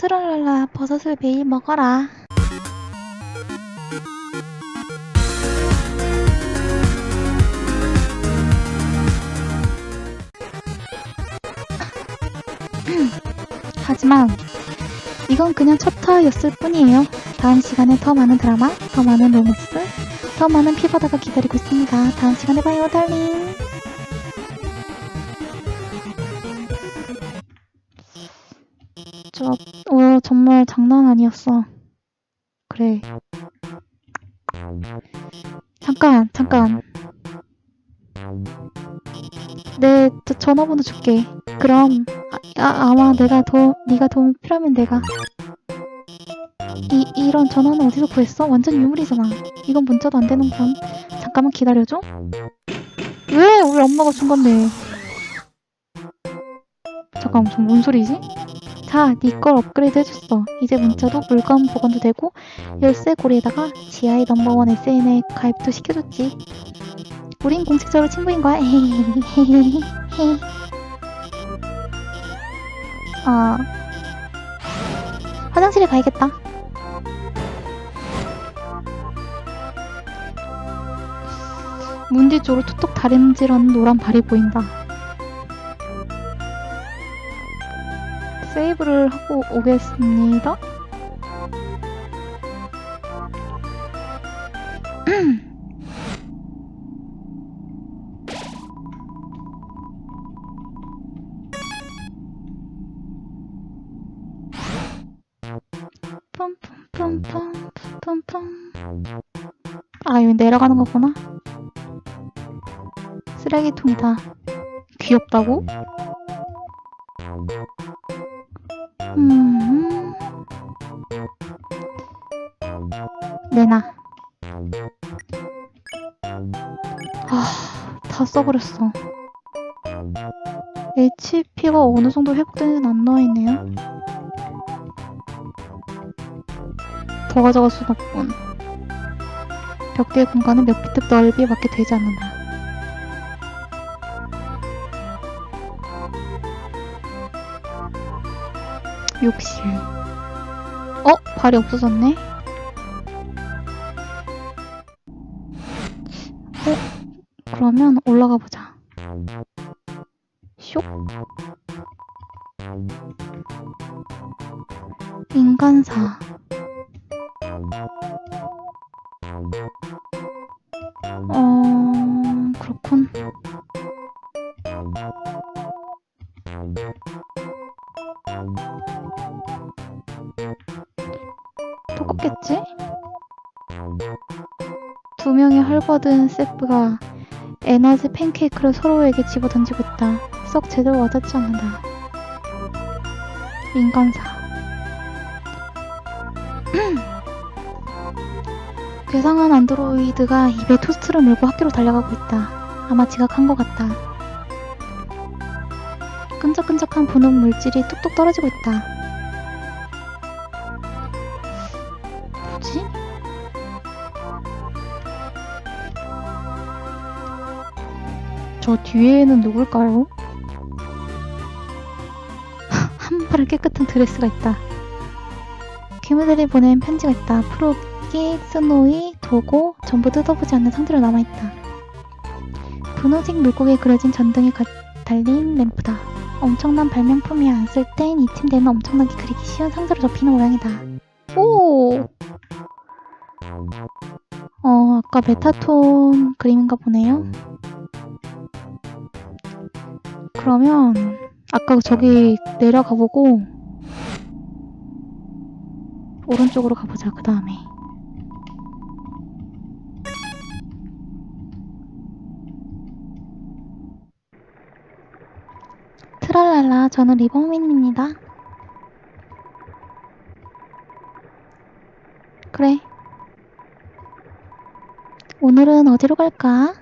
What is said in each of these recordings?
트랄랄라 버섯을 매일 먹어라. 하지만 이건 그냥 첫 화였을 뿐이에요. 다음 시간에 더 많은 드라마, 더 많은 로맨스, 더 많은 피바다가 기다리고 있습니다. 다음 시간에 봐요, 달링. 정말 장난 아니었어. 그래. 잠깐, 잠깐. 내저 전화번호 줄게. 그럼 아, 아, 아마 내가 더 네가 도움 필요하면 내가 이 이런 전화는 어디서 구했어? 완전 유물이잖아. 이건 문자도 안 되는군. 잠깐만 기다려줘. 왜 우리 엄마가 준 건데? 잠깐 좀뭔 소리지? 자, 네걸 업그레이드 해줬어. 이제 문자도 물건 보관도 되고 열쇠 고리에다가 지하의 넘버원 SN에 가입도 시켜줬지. 우린 공식적으로 친구인 거야. 아, 화장실에 가야겠다. 문 뒤쪽으로 툭툭 다림질하는 노란 발이 보인다. 세이브를 하고 오겠습니다. 아 여기 내려가는 거구나 쓰레기통이다 귀엽다고? 써버렸어 HP가 어느 정도 회복되는지는 안 나와있네요 더 가져갈 순 없군. 벽대의 공간은 몇 비트 넓이에 맞게 되지 않는다. 욕실. 어? 발이 없어졌네? 어? 그러면 올라가 보자. 쇽? 인간사. 어, 그렇군. 똑같겠지? 두 명의 헐벗은 세프가 에너지 팬케이크를 서로에게 집어 던지고 있다. 썩 제대로 와닿지 않는다. 인간사. 괴상한 안드로이드가 입에 토스트를 물고 학교로 달려가고 있다. 아마 지각한 것 같다. 끈적끈적한 분홍 물질이 뚝뚝 떨어지고 있다. 저 뒤에는 누굴까요? 한 발을 깨끗한 드레스가 있다. 괴물들이 보낸 편지가 있다. 프로기, 스노이, 도고 전부 뜯어보지 않는 상태로 남아있다. 분홍색 물고기에 그려진 전등이 가- 달린 램프다. 엄청난 발명품이야. 안쓸 땐 이 침대는 엄청나게 그리기 쉬운 상자로 접히는 모양이다. 오! 어, 아까 메타톤 그림인가 보네요. 그러면 아까 저기 내려가 보고 오른쪽으로 가보자. 그 다음에 트랄랄라 저는 리버민입니다. 그래. 오늘은 어디로 갈까?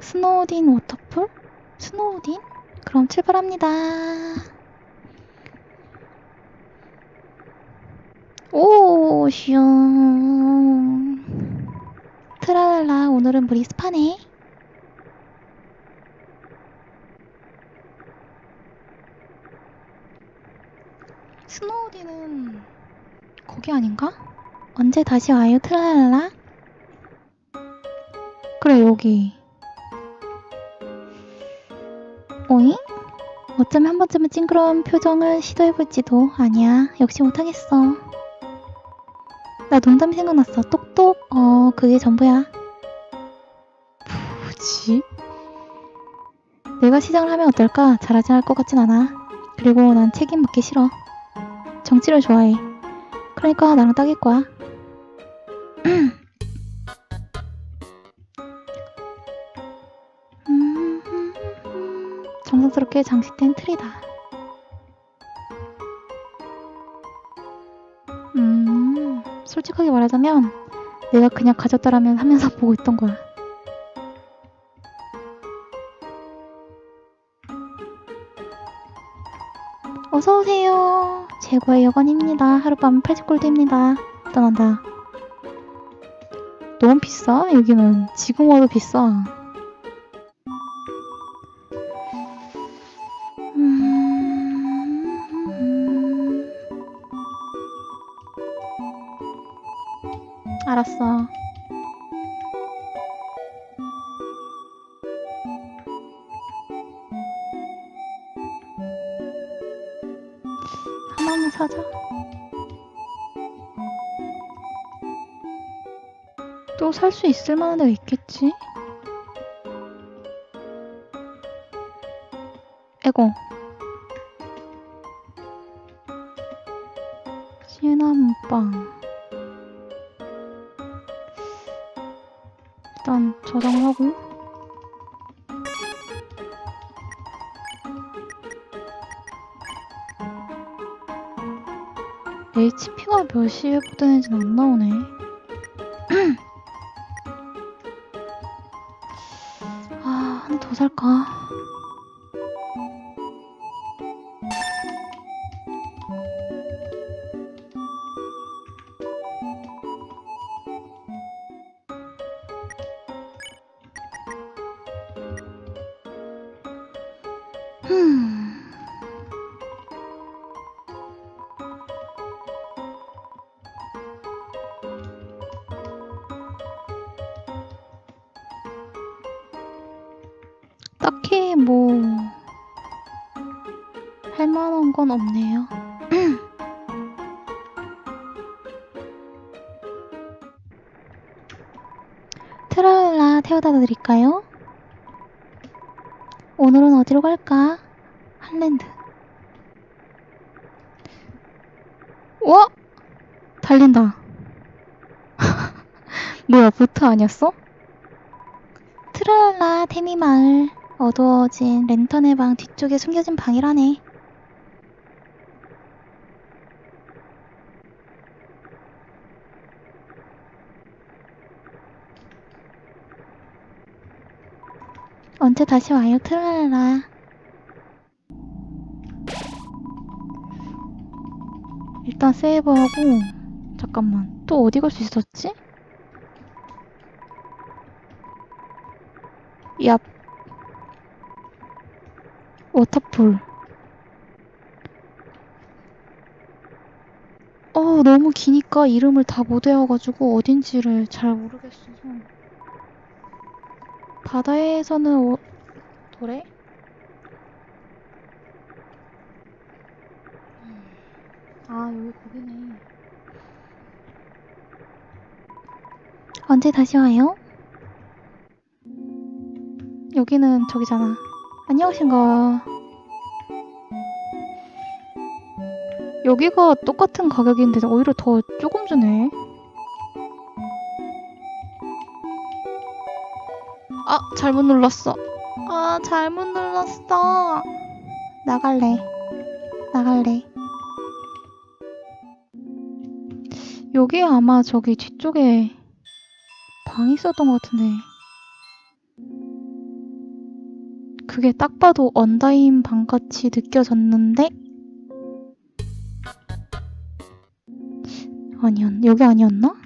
스노우딘 워터풀? 스노우딘? 그럼 출발합니다. 오, 슝. 트랄랄라, 오늘은 물이 습하네. 스노우디는 거기 아닌가? 언제 다시 와요 트랄라? 그래 여기 오잉? 어쩌면 한 번쯤은 찡그러운 표정을 시도해볼지도. 아니야 역시 못하겠어. 나 농담이 생각났어. 똑똑. 어 그게 전부야. 뭐지? 내가 시장을 하면 어떨까? 잘하지 않을 것 같진 않아. 그리고 난 책임 묻기 싫어. 정치를 좋아해. 그러니까 나랑 딱일 거야 정성스럽게 장식된 틀이다. 음, 솔직하게 말하자면 내가 그냥 가졌다라면 하면서 보고 있던 거야. 어서 오세요. 최고의 여관입니다. 하룻밤 80골드입니다. 떠난다. 너무 비싸? 여기는 지금 와도 비싸. 알았어. 하나만 사자. 또 살 수 있을 만한 데가 있겠지? 에고. 몇이에 보드는지는 안 나오네. 아, 하나 더 살까? 트라울라 태워다 드릴까요? 오늘은 어디로 갈까? 한랜드. 와! 달린다. 뭐야, 보트 아니었어? 트랄라 태미 마을 어두워진 랜턴의 방 뒤쪽에 숨겨진 방이라네. 언제 다시 와요. 트랄라. 일단 세이브하고 잠깐만. 또 어디 갈 수 있었지? 얍. 워터풀. 어 너무 기니까 이름을 다 못 외워가지고 어딘지를 잘 모르겠어서. 바다에서는 오... 도래? 아 여기 거기네 언제 다시 와요? 여기는 저기잖아. 안녕하신가. 여기가 똑같은 가격인데 오히려 더 조금 주네. 아, 잘못 눌렀어. 아, 잘못 눌렀어. 나갈래. 나갈래. 여기 아마 저기 뒤쪽에 방이 있었던 것 같은데. 그게 딱 봐도 언다인 방같이 느껴졌는데 아니었 여기 아니었나?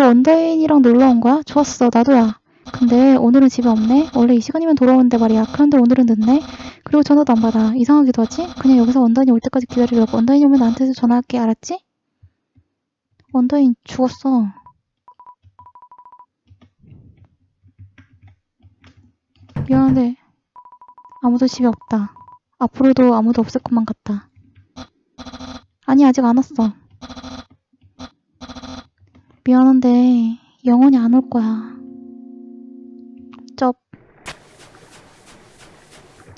너도 언다인이랑 놀러 온 거야? 좋았어 나도야 근데 오늘은 집에 없네? 원래 이 시간이면 돌아오는데 말이야. 그런데 오늘은 늦네? 그리고 전화도 안 받아. 이상하기도 하지? 그냥 여기서 원다인이 올 때까지 기다리려고. 원다인이 오면 나한테서 전화할게. 알았지? 원다인 죽었어. 미안한데 아무도 집에 없다. 앞으로도 아무도 없을 것만 같다. 아니 아직 안 왔어. 미안한데 영원히 안 올 거야. 쩝.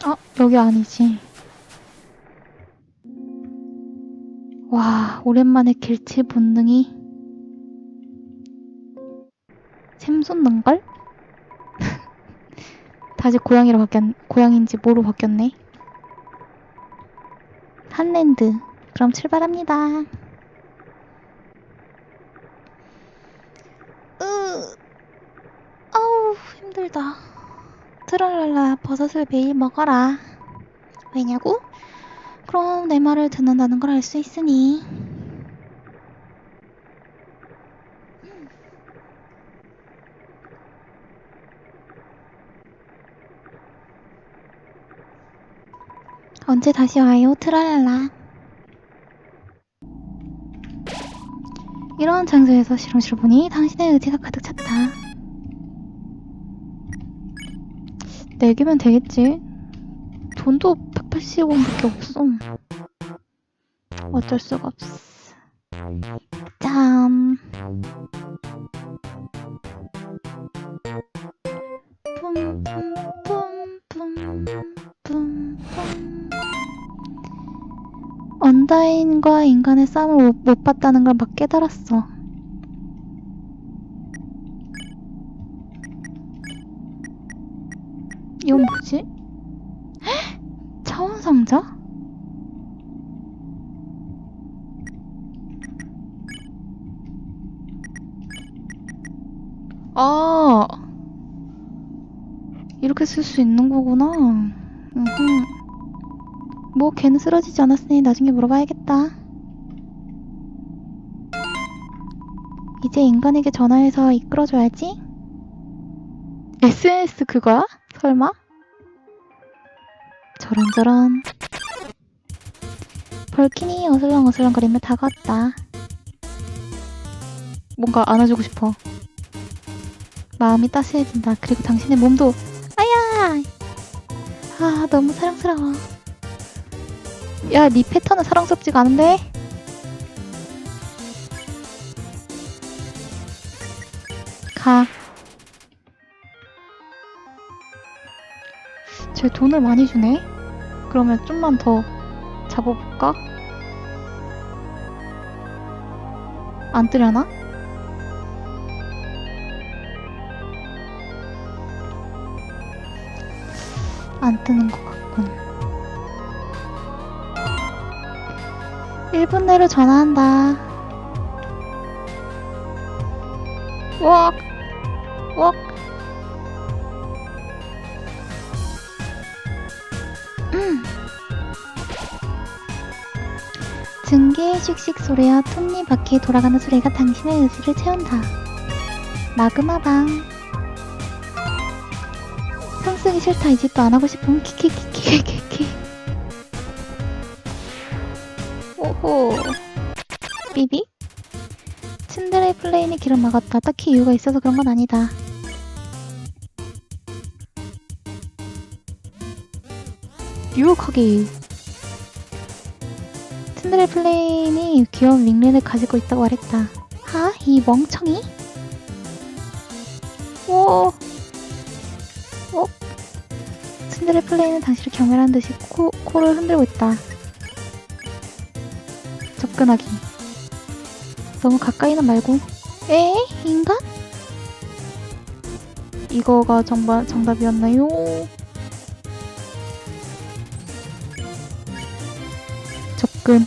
어, 여기 아니지. 와, 오랜만에 길치 본능이 샘솟는걸? 다시 고양이로 바뀌었, 고양인지 뭐로 바뀌었네. 한랜드. 그럼 출발합니다. 으, 아우, 힘들다. 트랄랄라, 버섯을 매일 먹어라. 왜냐고? 그럼 내 말을 듣는다는 걸 알 수 있으니. 언제 다시 와요, 트랄랄라. 이런 장소에서 실험실을 보니 당신의 의지가 가득 찼다. 네 개면 되겠지. 돈도 180원밖에 없어. 어쩔 수가 없어. 짠. 뿜뿜뿜뿜뿜뿜. 언다인과 인간의 싸움을 못, 못 봤다는 걸 막 깨달았어. 이건 뭐지? 헉! 차원 상자? 아, 이렇게 쓸 수 있는 거구나. 음흠. 뭐 걔는 쓰러지지 않았으니 나중에 물어봐야겠다. 이제 인간에게 전화해서 이끌어줘야지. SNS 그거야? 설마? 저런저런. 벌킨이 어슬렁어슬렁거리며 다가왔다. 뭔가 안아주고 싶어. 마음이 따스해진다. 그리고 당신의 몸도 아야! 아 너무 사랑스러워. 야, 네 패턴은 사랑스럽지가 않은데? 가. 쟤 돈을 많이 주네? 그러면 좀만 더 잡아볼까? 안 뜨려나? 안 뜨는 것 같군. 1분 내로 전화한다. 웍! 증기의 씩씩 소리와 톱니 바퀴 돌아가는 소리가 당신의 의지를 채운다. 마그마방. 상승이 싫다 이 집도 안 하고 싶으면 키키키키키키. 오호. 삐비? 츤데레 플레인이 길을 막았다. 딱히 이유가 있어서 그런 건 아니다. 유혹하기. 츤데레 플레인이 귀여운 윙렌을 가지고 있다고 말했다. 하? 이 멍청이? 오. 어? 츤데레 플레인은 당신을 경멸한 듯이 코, 코를 흔들고 있다. 접근하기. 너무 가까이는 말고. 에? 인간? 이거가 정말 정답이었나요? 접근.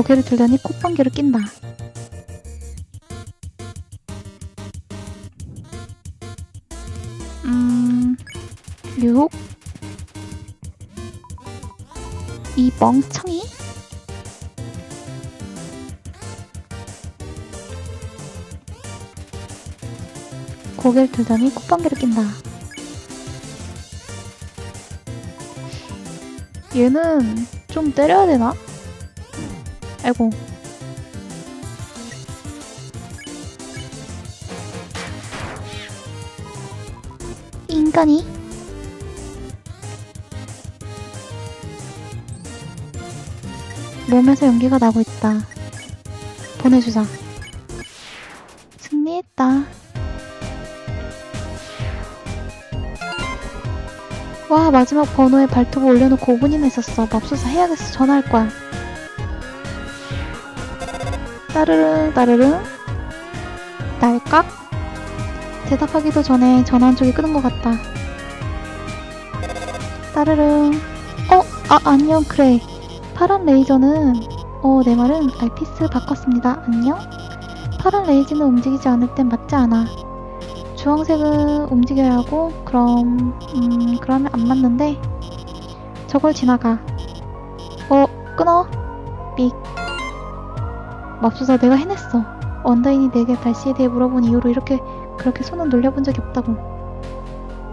고개를 들더니 콧방귀를 낀다. 음, 유혹? 이 멍청이? 고개를 들더니 콧방귀를 낀다. 얘는 좀 때려야 되나? 아이고. 인간이? 몸에서 연기가 나고 있다. 보내주자. 승리했다. 와, 마지막 번호에 발톱을 올려놓고 5분이나 있었어. 맙소사 해야겠어. 전화할 거야. 따르릉, 따르릉. 날깍? 대답하기도 전에 전화 한 쪽이 끄는 것 같다. 따르릉. 어? 아, 안녕, 그래. 파란 레이저는, 어, 내 말은 알피스 바꿨습니다. 안녕? 파란 레이저는 움직이지 않을 땐 맞지 않아. 주황색은 움직여야 하고, 그럼, 음, 그러면 안 맞는데, 저걸 지나가. 어, 끊어. 삑. 맙소사 내가 해냈어. 언더인이 내게 날씨에 대해 물어본 이후로 이렇게 그렇게 손은 놀려본 적이 없다고.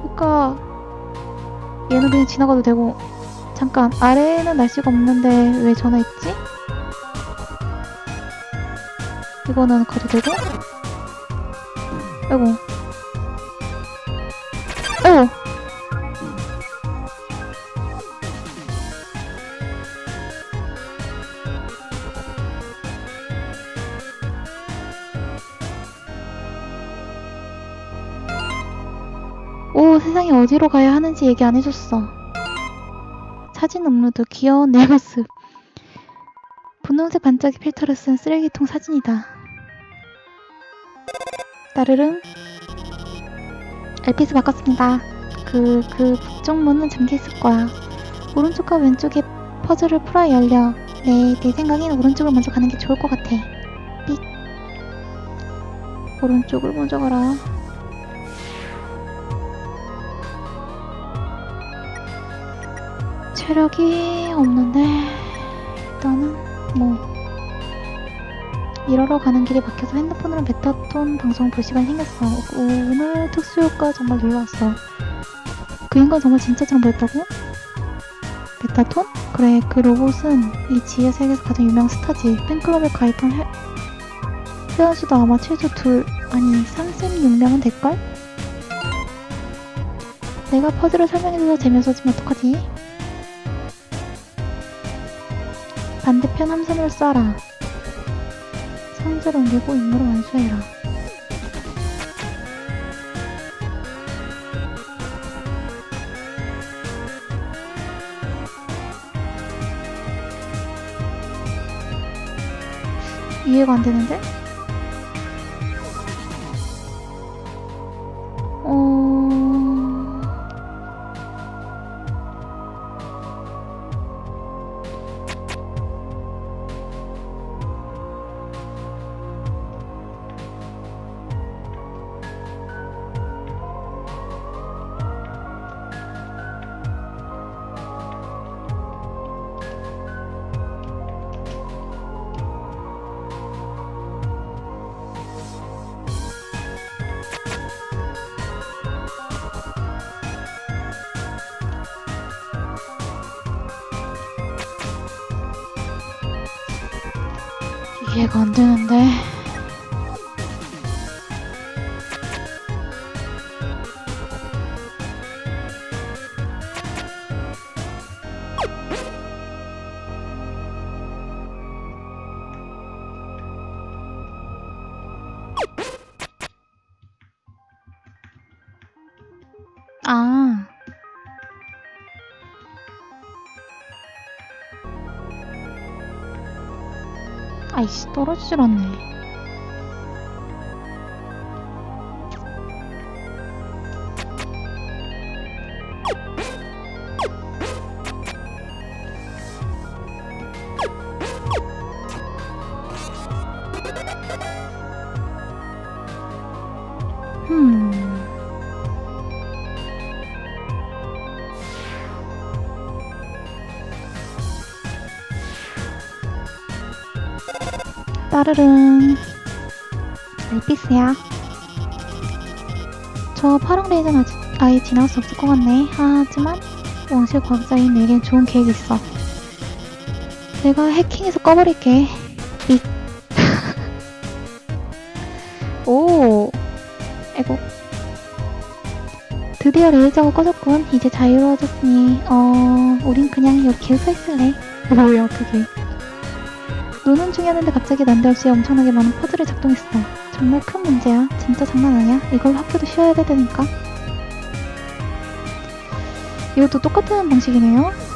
그니까 얘는 그냥 지나가도 되고 잠깐 아래에는 날씨가 없는데 왜 전화했지? 이거는 가도 되고? 아이고 오, 세상에 어디로 가야 하는지 얘기 안 해줬어. 사진 업로드, 귀여운 내 모습. 분홍색 반짝이 필터를 쓴 쓰레기통 사진이다. 따르릉. 엘피스 바꿨습니다. 그, 그 북쪽 문은 잠겨있을 거야. 오른쪽과 왼쪽에 퍼즐을 풀어야 열려. 네, 내 생각엔 오른쪽을 먼저 가는 게 좋을 것 같아. 삑. 오른쪽을 먼저 가라. 체력이 없는데 일단은 뭐 일하러 가는 길이 막혀서 핸드폰으로 메타톤 방송 볼 시간이 생겼어 오, 오늘 특수효과 정말 놀라웠어 그 인간 정말 진짜처럼 보였다고? 메타톤? 그래 그 로봇은 이 지혜 세계에서 가장 유명한 스타지 팬클럽에 가입한 회... 회원수도 아마 최소 둘 아니 36명은 될걸? 내가 퍼즐을 설명해줘서 재미없어지면 어떡하지? 반대편 함선을 쏴라. 상자를 옮기고 임무를 완수해라. 이해가 안 되는데? 이해가 안 되는데. 아이씨, 떨어지질 않네. 따르릉. 엘피스야. 저 파랑 레이저는 아직 아예 지나갈 수 없을 것 같네. 하지만 왕실 과학자인 내겐 좋은 계획이 있어. 내가 해킹해서 꺼버릴게. 삑. 오. 에고. 드디어 레이저가 꺼졌군. 이제 자유로워졌으니, 어, 우린 그냥 여기 서 있을래. 뭐야, 그게. 노는 중이었는데 갑자기 난데없이 엄청나게 많은 퍼즐이 작동했어. 정말 큰 문제야. 진짜 장난 아니야. 이걸로 학교도 쉬어야 되니까. 이것도 똑같은 방식이네요.